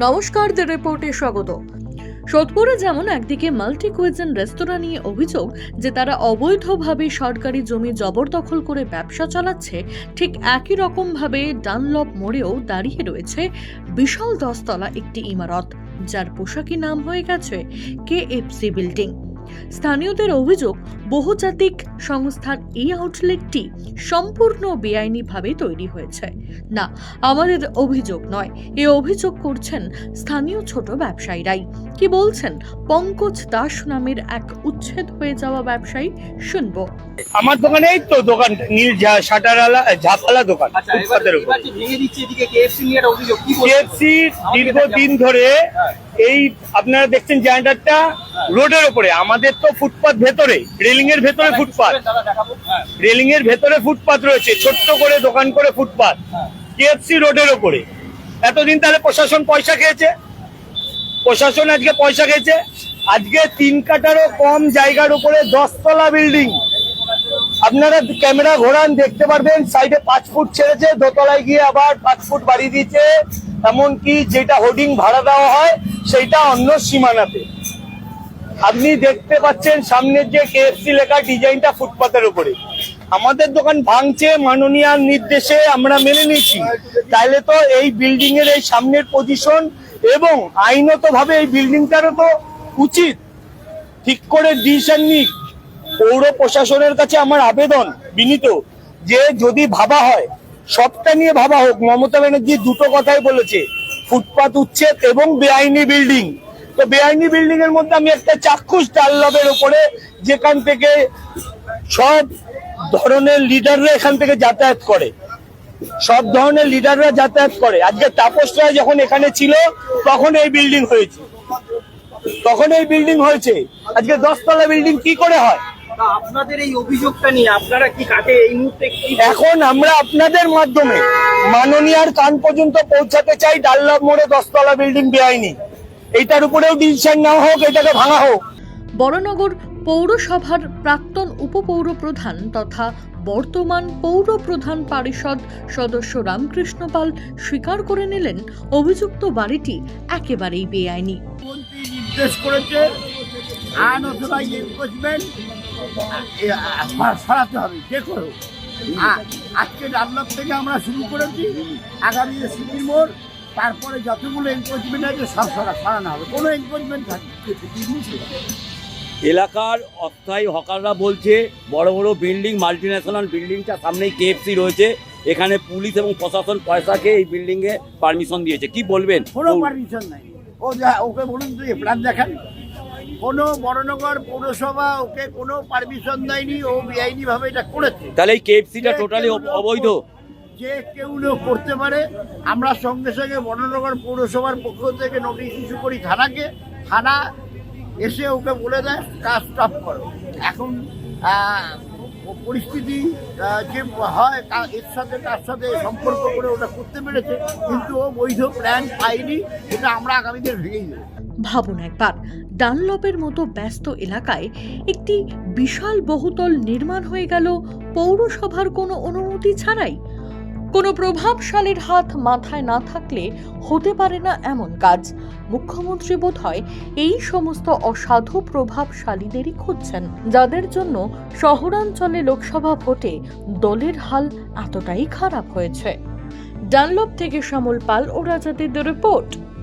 নমস্কার, দ্য রিপোর্টে স্বাগত। সোদপুরে যেমন একদিকে মাল্টি কুইজেন রেস্তোরাঁ নিয়ে অভিযোগ যে তারা অবৈধভাবে সরকারি জমি জবরদখল করে ব্যবসা চালাচ্ছে, ঠিক একই রকমভাবে ডানলপ মোড়েও দাঁড়িয়ে রয়েছে বিশাল দশতলা একটি ইমারত, যার পোশাকি নাম হয়ে গেছে, কে এফসি বিল্ডিং। স্থানীয়দের অভিযোগ বহুজাতিক সংস্থার এই আউটলেটটি সম্পূর্ণ বেআইনিভাবে তৈরি হয়েছে। না আমাদের অভিযোগ নয়। এ অভিযোগ করছেন স্থানীয় ছোট ব্যবসায়ীরাই। কি বলছেন? পঙ্কজ দাস নামের এক উচ্ছেদ হয়ে যাওয়া ব্যবসায়ী শুনব। আমার দোকানে এই তো দোকান নীল শাটারওয়ালা ঝাপালা দোকান আচ্ছা এবার ফুটপাতের উপর। ভেঙে দিচ্ছে এদিকে কেএফসি নিয়ে একটা অভিযোগ কি বলছেন? কেএফসি দীর্ঘদিন ধরে এই আপনারা দেখছেন জায়গাটা রোডের উপরে আমাদের তো ফুটপাত ভেতরে রেলিং এর ভেতরে হ্যাঁ রেলিং এর ভেতরে ফুটপাত রয়েছে, ছোট্ট করে দোকান করে ফুটপাত কেএফসি রোডের ওপরে। এতদিন তাহলে প্রশাসন পয়সা খেয়েছে? প্রশাসন আজকে পয়সা খেয়েছে? আজকে তিন কাটারও কম জায়গার উপরে দশতলা বিল্ডিং আপনারা ক্যামেরা ঘোরান, দেখতে পারবেন সাইডে পাঁচ ফুট ছেড়েছে, দোতলায় গিয়ে আবার পাঁচ ফুট বাড়ি দিয়েছে। এমনকি যেটা হোর্ডিং ভাড়া দেওয়া হয়, সেইটা অন্য সীমানাতে। আপনি দেখতে পাচ্ছেন সামনের যে কেএফসি লেখা ডিজাইনটা ফুটপাতের উপরে। আমাদের দোকান ভাঙছে মাননীয়ার নির্দেশে আমরা মেনে নিয়েছি। তাহলে তো এই বিল্ডিং এর এই সামনের পজিশন এবং আইনত ভাবে এই বিল্ডিংটারও তো উচিত ঠিক করে ডিসিশন নিক। পৌর প্রশাসনের কাছে আমার আবেদন বিনীত যে যদি ভাবা হয় সবটা নিয়ে ভাবা হোক, মমতা ব্যানার্জি দুটো কথাই বলেছে, ফুটপাত উচ্ছেদ এবং বেআইনি বিল্ডিং। তো বেআইনি বিল্ডিং এর মধ্যে আমি একটা চাক্ষুষ ডাল্লবের উপরে যেখান থেকে সব ধরনের লিডাররা এখান থেকে যাতায়াত করে। সব ধরনের লিডাররা যাতায়াত করে। আজকে তাপস রায় যখন এখানে ছিল, তখন এই বিল্ডিং হয়েছে। তখন এই বিল্ডিং হয়েছে। আজকে দশতলা বিল্ডিং কি করে হয়? আপনাদের এই অভিযোগটা নিয়ে আপনারা কি কাকে এই মুহূর্তে এখন আমরা আপনাদের মাধ্যমে মাননীয়ার কান পর্যন্ত পৌঁছাতে চাই ডাল্লাভ মোড়ে দশতলা বিল্ডিং বেআইনি। এইটার উপরেও ডিসিশন নেওয়া হোক এটাকে ভাঙা হোক। বড়নগর পৌরসভার প্রাক্তন উপপৌর প্রধান তথা বর্তমান পৌর প্রধান পরিষদ সদস্য রামকৃষ্ণ পাল স্বীকার করে নিলেন অভিযুক্ত বাড়িটি একেবারেই বেআইনি। নির্দেশ করেছে আইন অথবা সরাতে হবে যে করো আজকে ডানলপ থেকে আমরা শুরু করেছি আগামী সিটির মোড় তারপরে যতগুলো এনফোর্সমেন্ট আছে সব সরা সরানো হবে। কোনো এনফোর্সমেন্ট থাকবে এলাকার অস্থায়ী হকাররা বলছে বড় বড় বিল্ডিং মাল্টি ন্যাশনাল বিল্ডিংটা সামনেই কেএফসি রয়েছে। এখানে পুলিশ এবং প্রশাসন পয়সা খেয়ে এই বিল্ডিংয়ে পারমিশন দিয়েছে। কি বলবেন? কোনো পারমিশন নাই। ও যা ওকে বলুন তুই প্ল্যান দেখান। কোনো বড়নগর পৌরসভা ওকে কোনো পারমিশন দেয়নি ও বেআইনি ভাবে এটা করেছে। তাহলে এই কেএফসিটা টোটালি অবৈধ? যে কেউ লোক করতে পারে আমরা সঙ্গে সঙ্গে বর্ণনগর পৌরসভার পক্ষ থেকে নোটিশ ইস্যু করি থানাকে থানা এসে ওকে বলে দেয় কাজ স্টপ করো। এখন পরিস্থিতি যে হয় এর সাথে তার সাথে সম্পর্ক করে ওটা করতে পেরেছে কিন্তু ও বৈধ প্ল্যান পাইনি এটা আমরা আগামীদের ভেঙেই দেবো। ভাবুন একবার ডানলপের মতো ব্যস্ত এলাকায় একটি বিশাল বহুতল নির্মাণ হয়ে গেল পৌরসভার কোনো অনুমতি ছাড়াই। কোনো প্রভাবশালীর হাত মাথায় না থাকলে হতে পারে না এমন কাজ। মুখ্যমন্ত্রী বোধ হয় এই সমস্ত অসাধু প্রভাবশালীদেরই খুঁজছেন। যাদের জন্য শহরাঞ্চলে লোকসভা ভোটে দলের হাল এতটাই খারাপ হয়েছে। ডানলপ থেকে শ্যামল পাল ও রাজাদের রিপোর্ট।